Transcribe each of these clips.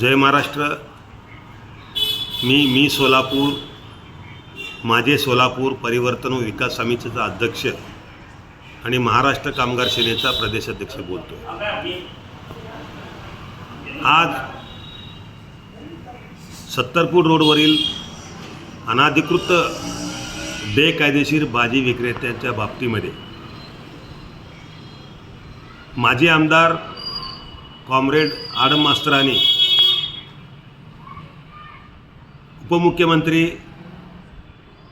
जय महाराष्ट्र. मी मी सोलापूर माझे सोलापूर परिवर्तन व विकास समितीचा अध्यक्ष आणि महाराष्ट्र कामगार सेनेचा प्रदेशाध्यक्ष बोलतो. आज सत्तरपूर रोडवरील अनाधिकृत बेकायदेशीर भाजी विक्रेत्यांच्या बाबतीमध्ये माजी आमदार कॉम्रेड आडम मास्तरांनी उपमुख्यमंत्री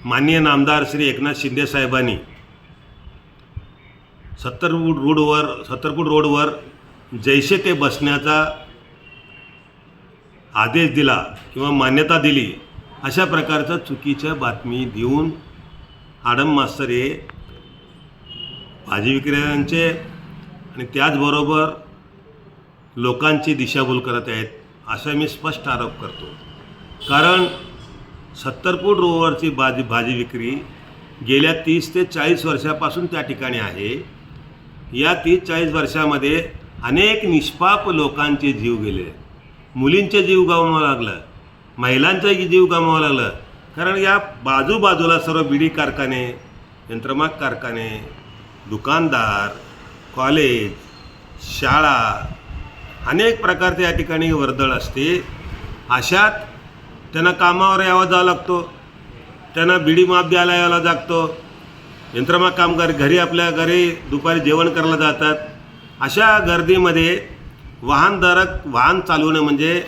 माननीय नामदार श्री एकनाथ शिंदे साहेबांनी सत्तरपूर रोडवर सत्तरपूर रोडवर जैसे ते बसण्याचा आदेश दिला किंवा मान्यता दिली अशा प्रकारचं चुकीच्या बातमी देऊन आडम मास्तर हे भाजी विक्रेत्यांचे आणि त्याचबरोबर लोकांची दिशाभूल करत आहेत असा मी स्पष्ट आरोप करतो. कारण सत्तरपूट रोवरची भाजी भाजी विक्री गेल्या तीस ते चाळीस वर्षापासून त्या ठिकाणी आहे. या तीस चाळीस वर्षामध्ये अनेक निष्पाप लोकांचे जीव गेले. मुलींचे जीव गमवावं लागलं. महिलांचाही जीव गमवावं लागलं. कारण या बाजूबाजूला सर्व बिडी कारखाने यंत्रमाग कारखाने दुकानदार कॉलेज शाळा अनेक प्रकारचे या ठिकाणी वर्दळ असते. अशात त्यांना कामावर यावं जावं लागतो. त्यांना बिडी माप द्यायला यावं लागतो. यंत्रमाग कामगार घरी आपल्या घरी दुपारी जेवण करायला जातात. अशा गर्दीमध्ये वाहनधारक वाहन चालवणं म्हणजे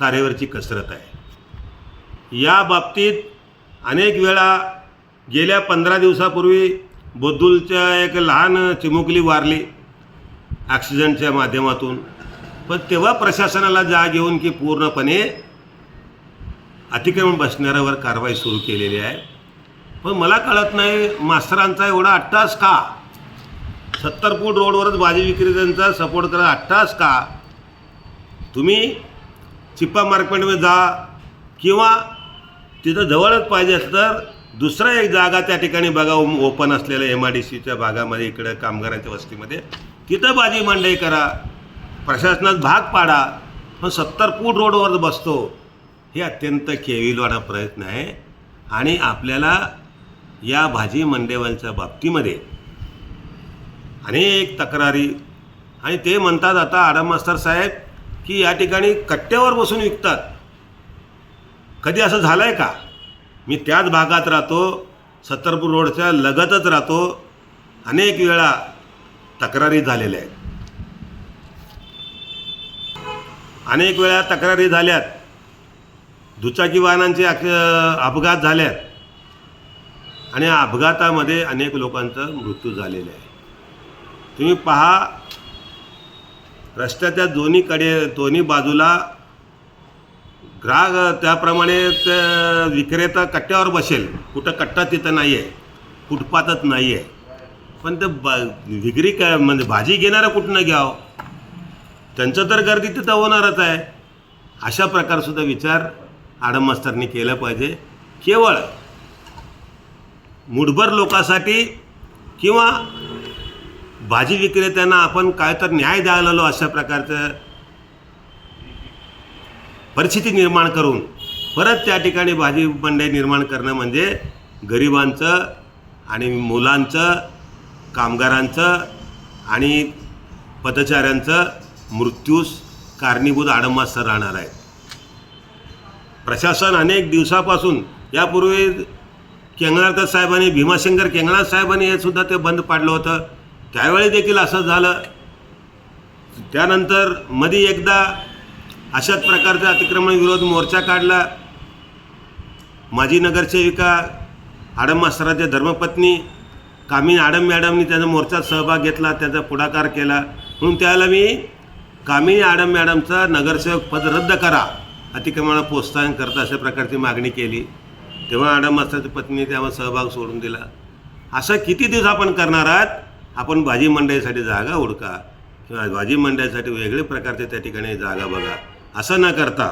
तारेवरची कसरत आहे. या बाबतीत अनेक वेळा गेल्या पंधरा दिवसापूर्वी बोद्दूलच्या एक लहान चिमुकली वारली ॲक्सिडेंटच्या माध्यमातून. पण तेव्हा प्रशासनाला जाग येऊन की पूर्णपणे अतिक्रमण बसणाऱ्यावर कारवाई सुरू केलेली आहे. पण मला कळत नाही मास्तरांचा एवढा अट्टास का? सत्तर फूट रोडवरच भाजी विक्रेत्यांचा सपोर्ट करा अट्टास का? तुम्ही चिप्पा मार्केटमध्ये जा किंवा तिथं जवळच पाहिजे असं तर दुसरा एक जागा त्या ठिकाणी बघा ओपन असलेल्या एम आय डी सीच्या भागामध्ये इकडं कामगारांच्या वस्तीमध्ये. तिथं भाजी मांडई करा. प्रशासनात भाग पाडा. पण सत्तर फूट रोडवर बसतो. हे अत्यंत केविलवाडा प्रयत्न आहे. आणि आपल्याला या भाजी मंडेवालच्या बाबतीमध्ये अनेक तक्रारी आणि ते म्हणतात आता आडम मास्तर साहेब की या ठिकाणी कट्ट्यावर बसून विकतात. कधी असं झालं आहे का? मी त्याच भागात राहतो सत्तरपूर रोडच्या लगतच राहतो. अनेक वेळा तक्रारी झालेल्या आहेत. अनेक वेळा तक्रारी झाल्यात. दुचाकी वाहनांचे अक- अपघात झाल्यात. आणि या अपघातामध्ये अनेक लोकांचा मृत्यू झालेला आहे. तुम्ही पहा रस्त्याच्या दोन्हीकडे दोन्ही बाजूला ग्राहक त्याप्रमाणे त्या विक्रेता कट्ट्यावर बसेल. कुठं कट्टा तिथं नाही आहे फुटपाथच नाही आहे पण ते बा विक्री काय म्हणजे भाजी घेणारं कुठनं घ्यावं? त्यांचं तर गर्दी तिथं होणारच आहे. अशा प्रकारसुद्धा विचार आडम मास्तरनी केलं पाहिजे. केवळ मुठभर लोकांसाठी किंवा भाजी विक्रेत्यांना आपण काय तर न्याय द्यायला अशा प्रकारचं परिस्थिती निर्माण करून परत त्या ठिकाणी भाजी मंडई निर्माण करणं म्हणजे गरिबांचं आणि मुलांचं कामगारांचं आणि पदचाऱ्यांचं मृत्यूस कारणीभूत आडंबास्तर राहणार आहे प्रशासन अनेक दिवसापासून यापूर्वी केंगणारकर साहेबांनी भीमाशंकर केंगणार साहेबांनी हे सुद्धा ते बंद पाडलं होतं. त्यावेळी देखील असं झालं. त्यानंतरमध्ये एकदा अशाच प्रकारचा अतिक्रमण विरोध मोर्चा काढला. माजी नगरसेविका आडम मास्तराच्या धर्मपत्नी कामिन आडम मॅडमनी त्याचा मोर्चात सहभाग घेतला त्याचा पुढाकार केला. म्हणून त्याला मी कामिनी आडम मॅडमचा नगरसेवक पद रद्द करा. अतिक्रमणाला प्रोत्साहन करता अशा प्रकारची मागणी केली. तेव्हा आडम मास्तराच्या पत्नीने त्यावर सहभाग सोडून दिला. असं किती दिवस आपण करणार आहात? आपण भाजी मंडईसाठी जागा उडका किंवा भाजी मंडईसाठी वेगळे प्रकारचे त्या ठिकाणी जागा बघा. असं न करता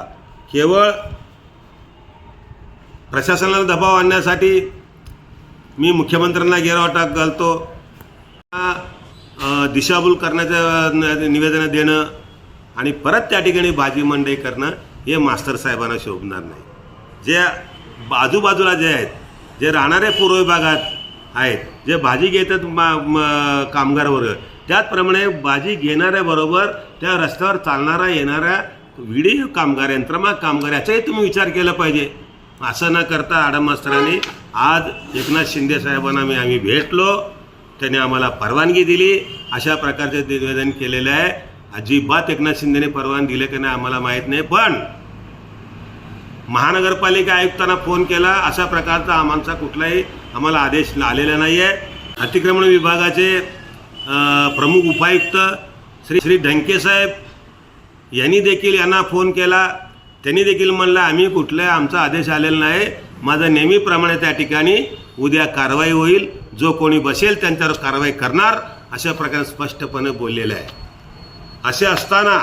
केवळ प्रशासनाला दबाव आणण्यासाठी मी मुख्यमंत्र्यांना गेरावटाक घालतो. दिशाभूल करण्याचं निवेदनं देणं आणि परत त्या ठिकाणी भाजी मंडई करणं हे मास्तर साहेबांना शोभणार नाही. जे आजूबाजूला जे आहेत जे राहणाऱ्या पूर्व विभागात आहेत जे भाजी घेतात मा म- कामगार वर्ग त्याचप्रमाणे भाजी घेणाऱ्याबरोबर त्या रस्त्यावर चालणारा येणाऱ्या विडी कामगार यंत्रमाग कामगार याचाही तुम्ही विचार केला पाहिजे. असं न करता आडमास्तरांनी आज एकनाथ शिंदे साहेबांना मी आम्ही भेटलो त्यांनी आम्हाला परवानगी दिली अशा प्रकारचे निवेदन केलेलं आहे. अजिबात एकनाथ शिंदेने परवानगी दिले की नाही आम्हाला माहीत नाही पण महानगरपालिका आयुक्तांना फोन केला अशा प्रकारचा आमचा कुठलाही आम्हाला आदेश आलेला नाही आहे अतिक्रमण विभागाचे प्रमुख उपायुक्त श्री श्री ढंकेसाहेब यांनी देखील यांना फोन केला. त्यांनी देखील म्हणलं आम्ही कुठलाही आमचा आदेश आलेला नाही. माझा नेहमीप्रमाणे त्या ठिकाणी उद्या कारवाई होईल. जो कोणी बसेल त्यांच्यावर कारवाई करणार अशा प्रकारे स्पष्टपणे बोललेलं आहे. असे असताना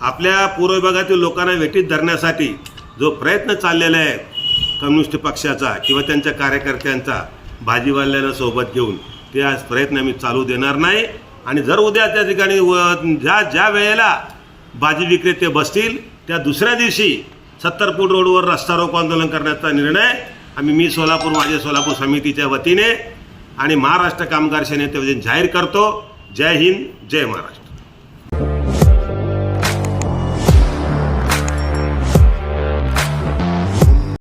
आपल्या पूर्व विभागातील लोकांना वेटीत धरण्यासाठी जो प्रयत्न चाललेला आहे कम्युनिस्ट पक्षाचा किंवा त्यांच्या कार्यकर्त्यांचा भाजीवाल्यांना सोबत घेऊन ते आज प्रयत्न आम्ही चालू देणार नाही. आणि जर उद्या त्या ठिकाणी व- ज्या ज्या वेळेला भाजी विक्रेते बसतील त्या दुसऱ्या दिवशी सत्तर फूट रोडवर रस्ता रोको आंदोलन करण्याचा निर्णय आम्ही मी सोलापूर माझे सोलापूर समितीच्या वतीने आणि महाराष्ट्र कामगार सेनेच्या वतीने जाहीर करतो. जय हिंद जय महाराष्ट्र.